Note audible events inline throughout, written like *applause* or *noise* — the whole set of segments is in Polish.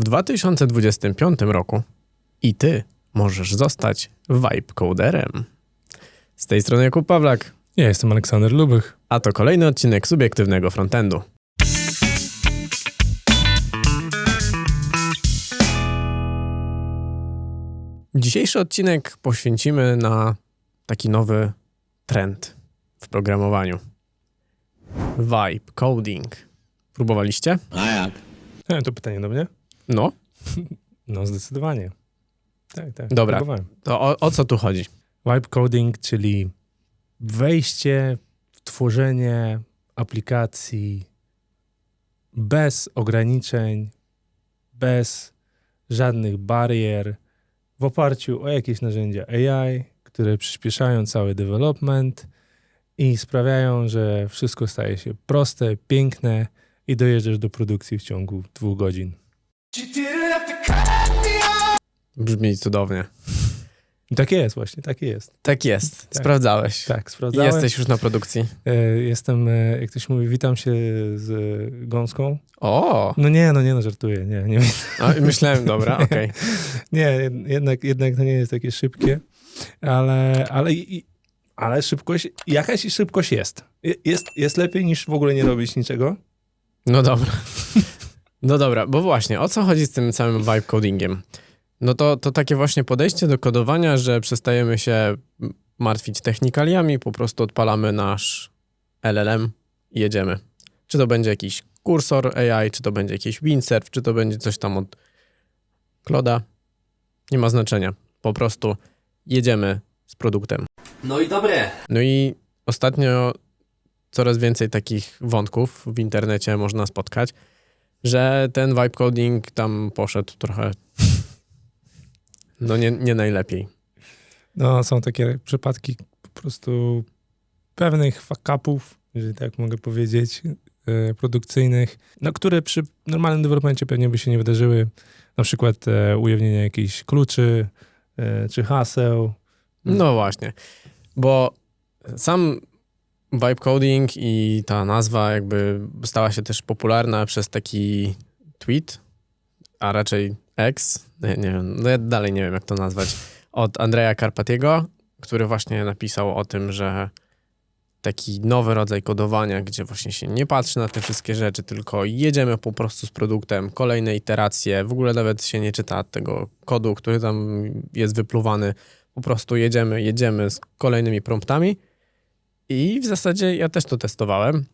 W 2025 roku i ty możesz zostać vibe coderem. Z tej strony Jakub Pawlak, Ja jestem Aleksander Lubych. a to kolejny odcinek subiektywnego frontendu. Dzisiejszy odcinek poświęcimy na taki nowy trend w programowaniu. Vibe coding. Próbowaliście? A jak? E, to pytanie do mnie? No, *laughs* No, zdecydowanie. Tak, tak. Dobra. próbowałem. to o, o co tu chodzi? Vibe coding, czyli wejście w tworzenie aplikacji bez ograniczeń, bez żadnych barier, w oparciu o jakieś narzędzia AI, które przyspieszają cały development i sprawiają, że wszystko staje się proste, piękne i dojeżdżasz do produkcji w ciągu dwóch godzin. Brzmi cudownie. Tak jest właśnie, tak jest. Tak jest, Tak. sprawdzałeś. Tak, sprawdzałem. Jesteś już na produkcji. E, Jestem, e, jak ktoś mówi, witam się z e, gąską. O, No nie, no nie, no żartuję, nie, nie, a, myślałem, dobra, *laughs* okej. nie jednak, jednak to nie jest takie szybkie, ale, ale, ale szybkość, jakaś szybkość jest. Je- jest. Jest lepiej niż w ogóle nie robić niczego. No dobra. No dobra, bo właśnie, o co chodzi z tym całym vibe codingiem? No to, to takie właśnie podejście do kodowania, że przestajemy się martwić technikaliami, po prostu odpalamy nasz LLM i jedziemy. Czy to będzie jakiś kursor AI, czy to będzie jakiś windsurf, czy to będzie coś tam od Kloda. Nie ma znaczenia. Po prostu jedziemy z produktem. No i dobre. No i ostatnio coraz więcej takich wątków w internecie można spotkać, że ten vibe coding tam poszedł trochę no nie, nie najlepiej. No, są takie przypadki po prostu pewnych fuck-upów, jeżeli tak mogę powiedzieć, e, produkcyjnych, no, które przy normalnym developmencie pewnie by się nie wydarzyły. Na przykład e, ujawnienie jakichś kluczy e, czy haseł. No właśnie, bo sam vibe coding i ta nazwa jakby stała się też popularna przez taki tweet, a raczej X, nie, nie wiem, no ja dalej nie wiem jak to nazwać, od Andrea Carpatiego, który właśnie napisał o tym, że taki nowy rodzaj kodowania, gdzie właśnie się nie patrzy na te wszystkie rzeczy, tylko jedziemy po prostu z produktem, kolejne iteracje, w ogóle nawet się nie czyta tego kodu, który tam jest wypluwany, po prostu jedziemy, jedziemy z kolejnymi promptami. I w zasadzie ja też to testowałem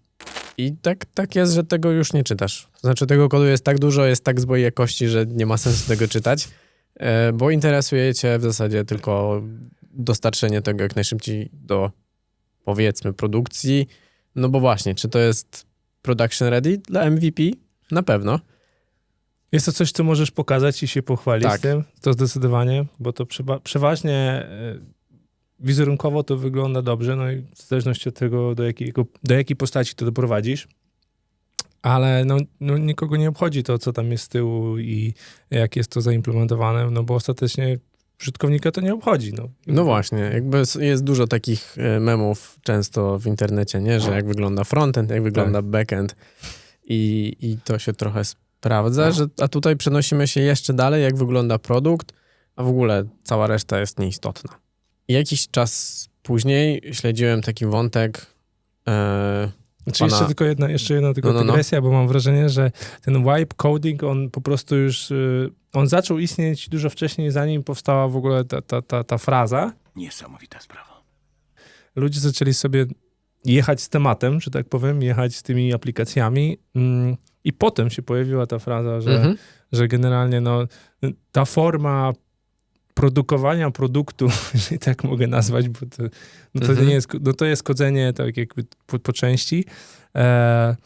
i tak, tak jest, że tego już nie czytasz. Znaczy tego kodu jest tak dużo, jest tak złej jakości, że nie ma sensu tego czytać, e, bo interesuje cię w zasadzie tylko dostarczenie tego jak najszybciej do powiedzmy produkcji, no bo właśnie, czy to jest production ready dla MVP? Na pewno. Jest to coś, co możesz pokazać i się pochwalić Tak. tym, to zdecydowanie, bo to przeważnie e, wizerunkowo to wygląda dobrze, no i w zależności od tego, do, jakiego, do jakiej postaci to doprowadzisz, ale no, no nikogo nie obchodzi to, co tam jest z tyłu i jak jest to zaimplementowane, no bo ostatecznie użytkownika to nie obchodzi. No, No właśnie, jakby jest dużo takich e, memów często w internecie, nie? że jak wygląda frontend, jak wygląda backend i, i to się trochę sprawdza, że, a tutaj przenosimy się jeszcze dalej, jak wygląda produkt, a w ogóle cała reszta jest nieistotna. Jakiś czas później śledziłem taki wątek e, Znaczy pana- jeszcze tylko jedna, jeszcze jedna tylko No, no, no. dygresja, bo mam wrażenie, że ten wipe coding, on po prostu już, y, on zaczął istnieć dużo wcześniej, zanim powstała w ogóle ta, ta, ta, ta fraza. Niesamowita sprawa. Ludzie zaczęli sobie jechać z tematem, że tak powiem, jechać z tymi aplikacjami mm, i potem się pojawiła ta fraza, że, mhm. że generalnie no, ta forma produkowania produktu, *laughs* jeżeli tak mogę nazwać, bo to, no to, Mhm. nie jest, no to jest kodzenie tak jakby po, po części. E,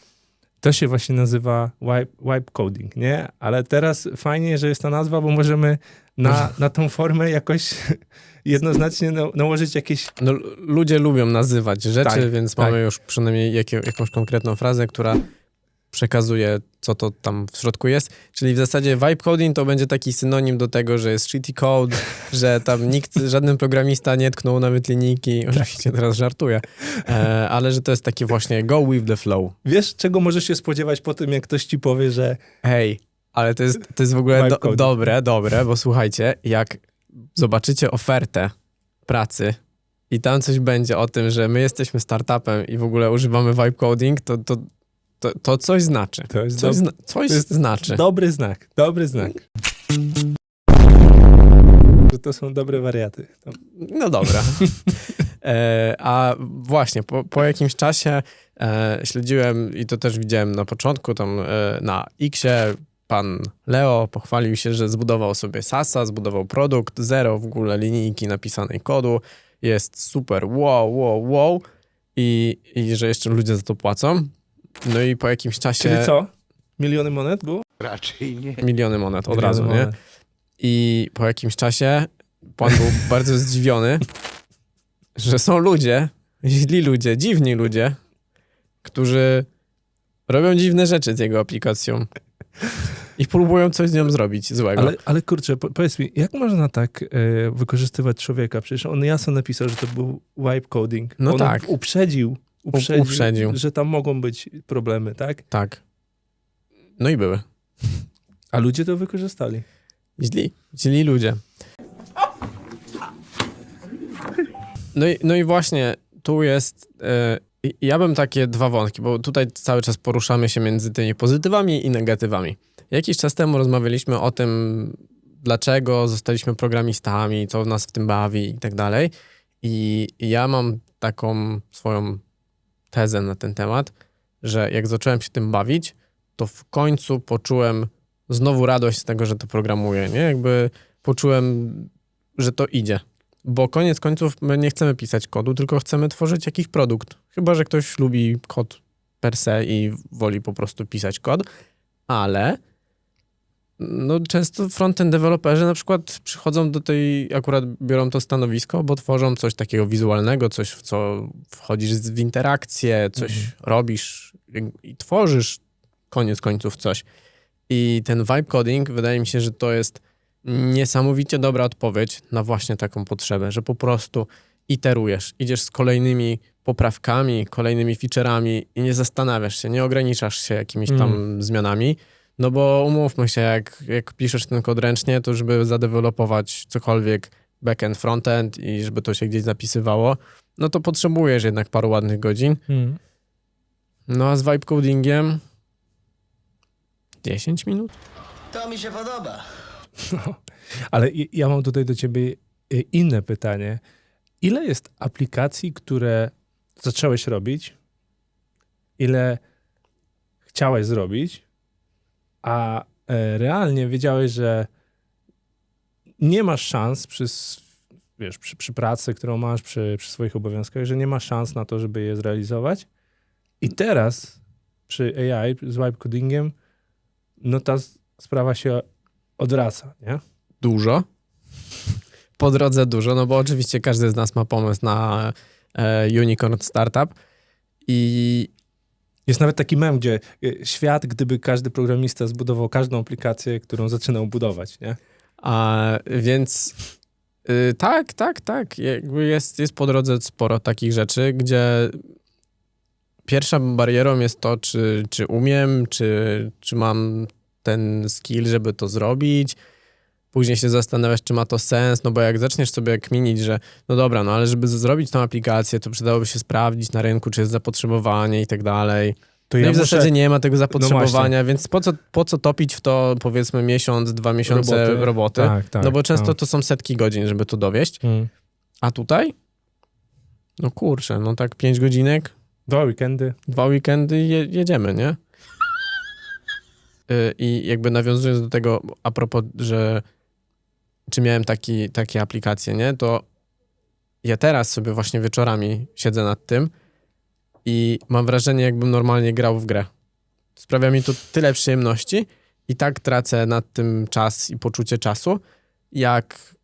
to się właśnie nazywa wipe, wipe coding, nie? Ale teraz fajnie, że jest ta nazwa, bo możemy na, na tą formę jakoś *laughs* jednoznacznie na, nałożyć jakieś No, ludzie lubią nazywać rzeczy, Tak, więc tak. mamy już przynajmniej jakie, jakąś konkretną frazę, która przekazuje, co to tam w środku jest. Czyli w zasadzie vibe coding to będzie taki synonim do tego, że jest shitty code, *laughs* że tam nikt, żaden programista nie tknął nawet linijki. *laughs* Oczywiście teraz żartuję, e, ale że to jest takie właśnie go with the flow. Wiesz, czego możesz się spodziewać po tym, jak ktoś ci powie, że Hej, Ale to jest, to jest w ogóle do, dobre, dobre, bo słuchajcie, jak zobaczycie ofertę pracy i tam coś będzie o tym, że my jesteśmy startupem i w ogóle używamy vibe coding, to, to, to, to coś znaczy. To jest, Coś, zna, coś to jest znaczy. dobry znak, dobry znak. Że to są dobre wariaty. To- No dobra. *laughs* E, a właśnie, po, po jakimś czasie e, śledziłem i to też widziałem na początku, tam e, na Xie pan Leo pochwalił się, że zbudował sobie SASa, zbudował produkt, zero w ogóle linijki napisanej kodu, jest super, wow, wow, wow i, i że jeszcze ludzie za to płacą. No i po jakimś czasie Czyli co? Miliony monet było? Raczej nie. miliony monet od Miliony razu, nie? monet. I po jakimś czasie pan był *laughs* bardzo zdziwiony, że są ludzie, źli ludzie, dziwni ludzie, którzy robią dziwne rzeczy z jego aplikacją i próbują coś z nią zrobić złego. Ale, ale kurczę, po, powiedz mi, jak można tak e, wykorzystywać człowieka? Przecież on jasno napisał, że to był wipe coding. No on tak. Uprzedził, uprzedził, uprzedził. że tam mogą być problemy, tak? Tak. No i były. A ludzie to wykorzystali. Źli, źli ludzie. No i, no i właśnie tu jest. e, ja bym takie dwa wątki, bo tutaj cały czas poruszamy się między tymi pozytywami i negatywami. Jakiś czas temu rozmawialiśmy o tym, dlaczego zostaliśmy programistami, co nas w tym bawi i tak dalej. I ja mam taką swoją tezę na ten temat, że jak zacząłem się tym bawić, to w końcu poczułem znowu radość z tego, że to programuję, nie? Jakby poczułem, że to idzie. Bo koniec końców my nie chcemy pisać kodu, tylko chcemy tworzyć jakiś produkt. Chyba, że ktoś lubi kod per se i woli po prostu pisać kod, ale no często frontend deweloperzy na przykład przychodzą do tej, akurat biorą to stanowisko, bo tworzą coś takiego wizualnego, coś w co wchodzisz w interakcję, coś Mhm. robisz i- tworzysz koniec końców coś. I ten vibe coding, wydaje mi się, że to jest niesamowicie dobra odpowiedź na właśnie taką potrzebę, że po prostu iterujesz, idziesz z kolejnymi poprawkami, kolejnymi featureami i nie zastanawiasz się, nie ograniczasz się jakimiś tam Mm. zmianami, no bo umówmy się, jak, jak piszesz ten kod ręcznie, to żeby zadewelopować cokolwiek backend, frontend i żeby to się gdzieś zapisywało, no to potrzebujesz jednak paru ładnych godzin. Hmm. No a z vibe codingiem 10 minut? To mi się podoba. Ale i- ja mam tutaj do ciebie e, inne pytanie. Ile jest aplikacji, które zacząłeś robić, ile chciałeś zrobić, a e, realnie wiedziałeś, że nie masz szans przy, wiesz, przy, przy pracy, którą masz, przy, przy swoich obowiązkach, że nie masz szans na to, żeby je zrealizować. I teraz przy AI, z vibe codingiem, no ta sprawa się odwraca, nie? Dużo. Po drodze dużo, no bo oczywiście każdy z nas ma pomysł na e, unicorn startup i Jest nawet taki mem, gdzie y, świat, gdyby każdy programista zbudował każdą aplikację, którą zaczynał budować, nie? A, więc y, tak, tak, tak. Jakby jest, jest po drodze sporo takich rzeczy, gdzie pierwszą barierą jest to, czy, czy umiem, czy, czy mam ten skill, żeby to zrobić. Później się zastanawiasz, czy ma to sens, no bo jak zaczniesz sobie kminić, że no dobra, no ale żeby zrobić tą aplikację, to przydałoby się sprawdzić na rynku, czy jest zapotrzebowanie i tak dalej. To No ja i w muszę- zasadzie nie ma tego No zapotrzebowania, więc po co, po co topić w to powiedzmy miesiąc, dwa miesiące roboty? Roboty. Tak, tak. no bo często no. to są setki godzin, żeby to dowieść. Mm. A tutaj? No kurczę, no tak pięć godzinek, Dwa weekendy. dwa weekendy je, jedziemy, nie? Y, I jakby nawiązując do tego, a propos, że czy miałem taki, takie aplikacje, nie? To ja teraz sobie właśnie wieczorami siedzę nad tym i mam wrażenie, jakbym normalnie grał w grę. Sprawia mi to tyle przyjemności i tak tracę nad tym czas i poczucie czasu, jak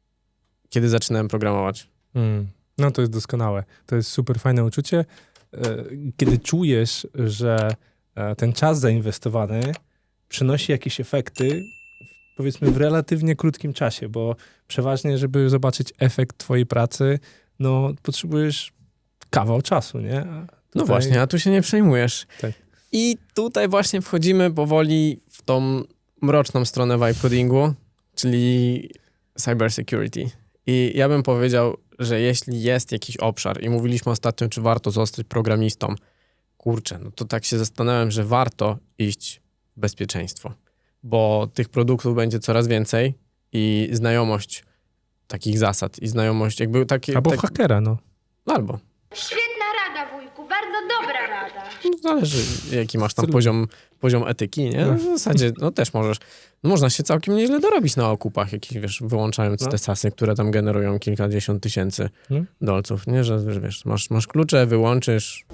kiedy zaczynałem programować. Mm. No to jest doskonałe. To jest super fajne uczucie, e, kiedy czujesz, że e, ten czas zainwestowany przynosi jakieś efekty, powiedzmy w relatywnie krótkim czasie, bo przeważnie, żeby zobaczyć efekt twojej pracy, no potrzebujesz kawał czasu, nie? No tutaj- właśnie, a tu się nie przejmujesz. Tak. I tutaj właśnie wchodzimy powoli w tą mroczną stronę vibe codingu, czyli cyber security. I ja bym powiedział, że jeśli jest jakiś obszar i mówiliśmy ostatnio, czy warto zostać programistą, kurczę, no to tak się zastanawiam, że warto iść w bezpieczeństwo, bo tych produktów będzie coraz więcej i znajomość takich zasad i znajomość jakby takie... Albo tak, hakera, no. albo. Świetna rada, wujku, bardzo dobra rada. No, Zależy, jaki masz tam poziom, poziom etyki, nie? No, w zasadzie, no też możesz. No, można się całkiem nieźle dorobić na okupach, jakich, wiesz, wyłączając No. te sasy, które tam generują kilkadziesiąt tysięcy Hmm. dolców, nie? Że, że wiesz, masz, masz klucze, wyłączysz,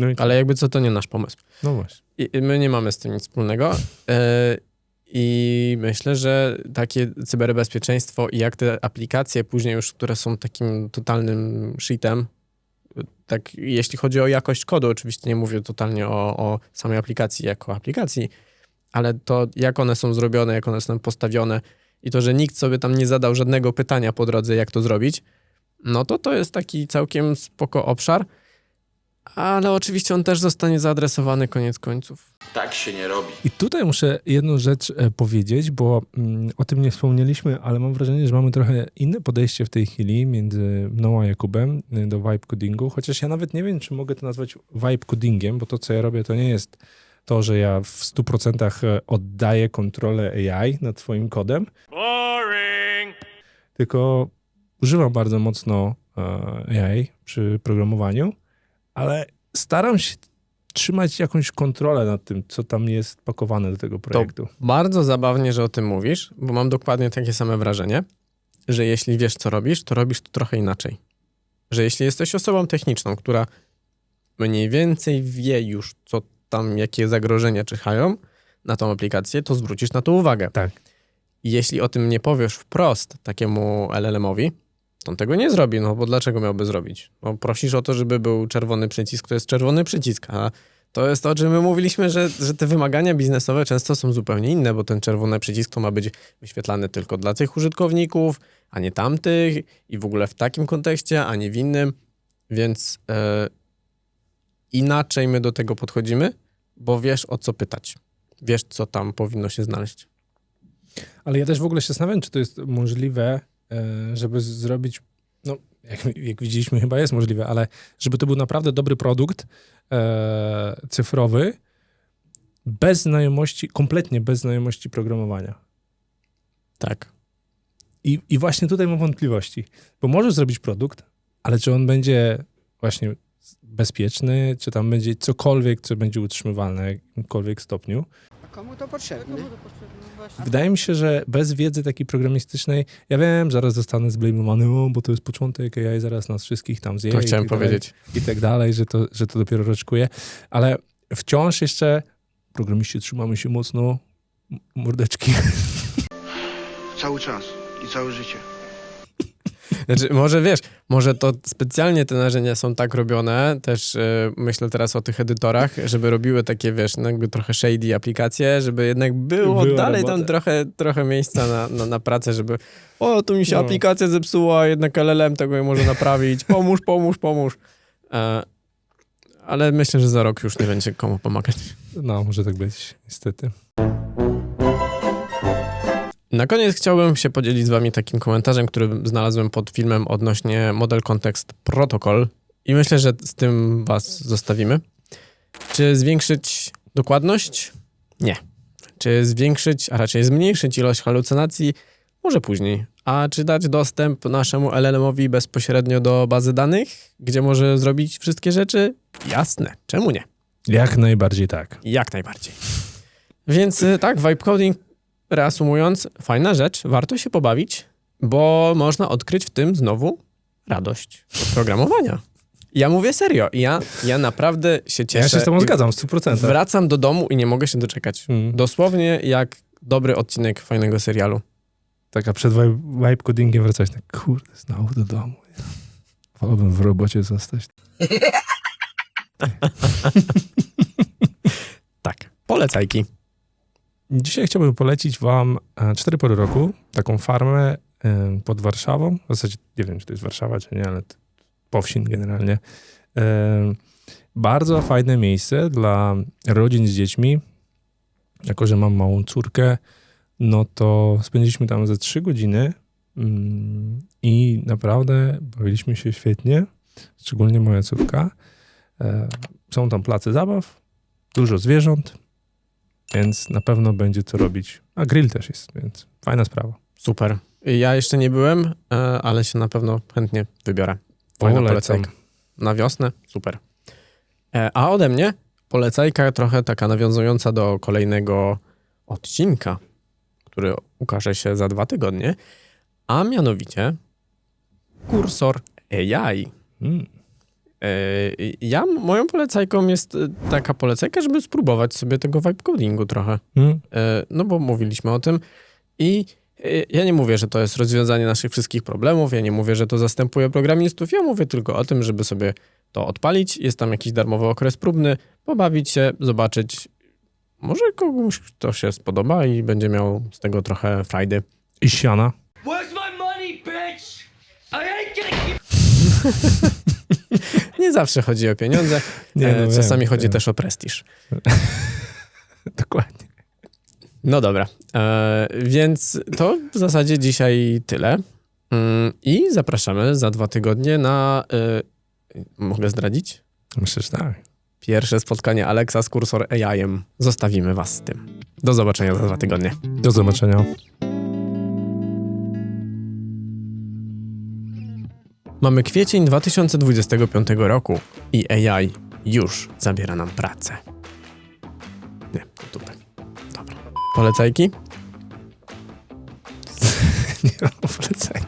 No, ale jakby co, to nie nasz pomysł. no właśnie. I, i my nie mamy z tym nic wspólnego. E, I myślę, że takie cyberbezpieczeństwo i jak te aplikacje później już, które są takim totalnym shitem, tak jeśli chodzi o jakość kodu, oczywiście nie mówię totalnie o, o samej aplikacji jako aplikacji, ale to jak one są zrobione, jak one są postawione i to, że nikt sobie tam nie zadał żadnego pytania po drodze, jak to zrobić, no to to jest taki całkiem spoko obszar, ale oczywiście on też zostanie zaadresowany koniec końców. Tak się nie robi. I tutaj muszę jedną rzecz e, powiedzieć, bo mm, o tym nie wspomnieliśmy, ale mam wrażenie, że mamy trochę inne podejście w tej chwili między mną a Jakubem e, do vibe codingu, chociaż ja nawet nie wiem, czy mogę to nazwać vibe codingiem, bo to, co ja robię, to nie jest to, że ja w 100% e, oddaję kontrolę AI nad twoim kodem. Tylko używam bardzo mocno AI przy programowaniu, ale staram się trzymać jakąś kontrolę nad tym, co tam jest pakowane do tego projektu. Bardzo zabawnie, że o tym mówisz, bo mam dokładnie takie same wrażenie, że jeśli wiesz, co robisz, to robisz to trochę inaczej. Że jeśli jesteś osobą techniczną, która mniej więcej wie już, co tam, jakie zagrożenia czyhają na tą aplikację, to zwrócisz na to uwagę. Tak. I jeśli o tym nie powiesz wprost takiemu LLM-owi, to on tego nie zrobi, no bo dlaczego miałby zrobić? No prosisz o to, żeby był czerwony przycisk, to jest czerwony przycisk, a to jest to, o czym my mówiliśmy, że, że te wymagania biznesowe często są zupełnie inne, bo ten czerwony przycisk to ma być wyświetlany tylko dla tych użytkowników, a nie tamtych i w ogóle w takim kontekście, a nie w innym, więc e, inaczej my do tego podchodzimy, bo wiesz o co pytać. Wiesz, co tam powinno się znaleźć. Ale ja też w ogóle się zastanawiam, czy to jest możliwe, żeby z- zrobić, no jak, jak widzieliśmy chyba jest możliwe, ale żeby to był naprawdę dobry produkt e, cyfrowy, bez znajomości, kompletnie bez znajomości programowania. Tak. I, I właśnie tutaj mam wątpliwości, bo możesz zrobić produkt, ale czy on będzie właśnie bezpieczny, czy tam będzie cokolwiek, co będzie utrzymywalne w jakimkolwiek stopniu. Komu to potrzebne? Wydaje mi się, że bez wiedzy takiej programistycznej, ja wiem, zaraz zostanę zblamowany, o, bo to jest początek AI, zaraz nas wszystkich tam zje. To i chciałem tak dalej, powiedzieć. I tak dalej, że to, że to dopiero raczkuje, ale wciąż jeszcze programiści trzymamy się mocno mordeczki. Cały czas i całe życie. Znaczy, może wiesz, może to specjalnie te narzędzia są tak robione, też e, myślę teraz o tych edytorach, żeby robiły takie, wiesz, no jakby trochę shady aplikacje, żeby jednak było Była dalej tam trochę, trochę miejsca na, na, na pracę, żeby o, tu mi się No. aplikacja zepsuła, jednak LLM tego nie może naprawić, pomóż, pomóż, pomóż. E, ale myślę, że za rok już nie będzie komu pomagać. No, może tak być, niestety. Na koniec chciałbym się podzielić z wami takim komentarzem, który znalazłem pod filmem odnośnie Model Context Protocol i myślę, że z tym was zostawimy. Czy zwiększyć dokładność? Nie. Czy zwiększyć, a raczej zmniejszyć ilość halucynacji? Może później. A czy dać dostęp naszemu LLM-owi bezpośrednio do bazy danych, gdzie może zrobić wszystkie rzeczy? Jasne. Czemu nie? Jak najbardziej tak. Jak najbardziej. Więc y, tak, vibe coding, reasumując, fajna rzecz, warto się pobawić, bo można odkryć w tym znowu radość programowania. Ja mówię serio, ja, ja naprawdę się cieszę. Ja się z tobą zgadzam, w 100%. Wracam do domu i nie mogę się doczekać. Mm. Dosłownie jak dobry odcinek fajnego serialu. Tak, a przed vibe, codingiem wracać, tak, kurde, znowu do domu. Wolałbym w robocie zostać. *laughs* Tak, polecajki. Dzisiaj chciałbym polecić wam e, cztery pory roku, taką farmę e, pod Warszawą. W zasadzie nie wiem, czy to jest Warszawa, czy nie, ale t- Powsin generalnie. E, Bardzo fajne miejsce dla rodzin z dziećmi. jako że mam małą córkę, no to spędziliśmy tam ze trzy godziny mm, i naprawdę bawiliśmy się świetnie, szczególnie moja córka. Są tam place zabaw, dużo zwierząt, więc na pewno będzie co robić. A grill też jest, więc fajna sprawa. Super. Ja jeszcze nie byłem, e, ale się na pewno chętnie wybiorę. Fajna polecajka. Na wiosnę? Super. E, A ode mnie polecajka trochę taka nawiązująca do kolejnego odcinka, który ukaże się za dwa tygodnie, a mianowicie kursor AI. Mm. E, Ja, moją polecajką jest e, taka polecajka, żeby spróbować sobie tego vibe codingu trochę. Mm. E, No bo mówiliśmy o tym i e, ja nie mówię, że to jest rozwiązanie naszych wszystkich problemów, ja nie mówię, że to zastępuje programistów, ja mówię tylko o tym, żeby sobie to odpalić. Jest tam jakiś darmowy okres próbny, pobawić się, zobaczyć. Może komuś to się spodoba i będzie miał z tego trochę frajdy. I siana. Where's my money, bitch? I ain't gonna keep... *laughs* Nie zawsze chodzi o pieniądze, *laughs* Nie, e, no czasami wiem, chodzi wiem. też o prestiż. *laughs* Dokładnie. No dobra, e, więc to w zasadzie dzisiaj tyle. Mm, I zapraszamy za dwa tygodnie na. E, mogę zdradzić? Myślę, że tak. Pierwsze spotkanie Alexa z kursor AI-em. Zostawimy Was z tym. Do zobaczenia za dwa tygodnie. Do zobaczenia. Mamy kwiecień 2025 roku i AI już zabiera nam pracę. Nie, tutaj. Dobra. Polecajki? *laughs* Nie mam polecenia.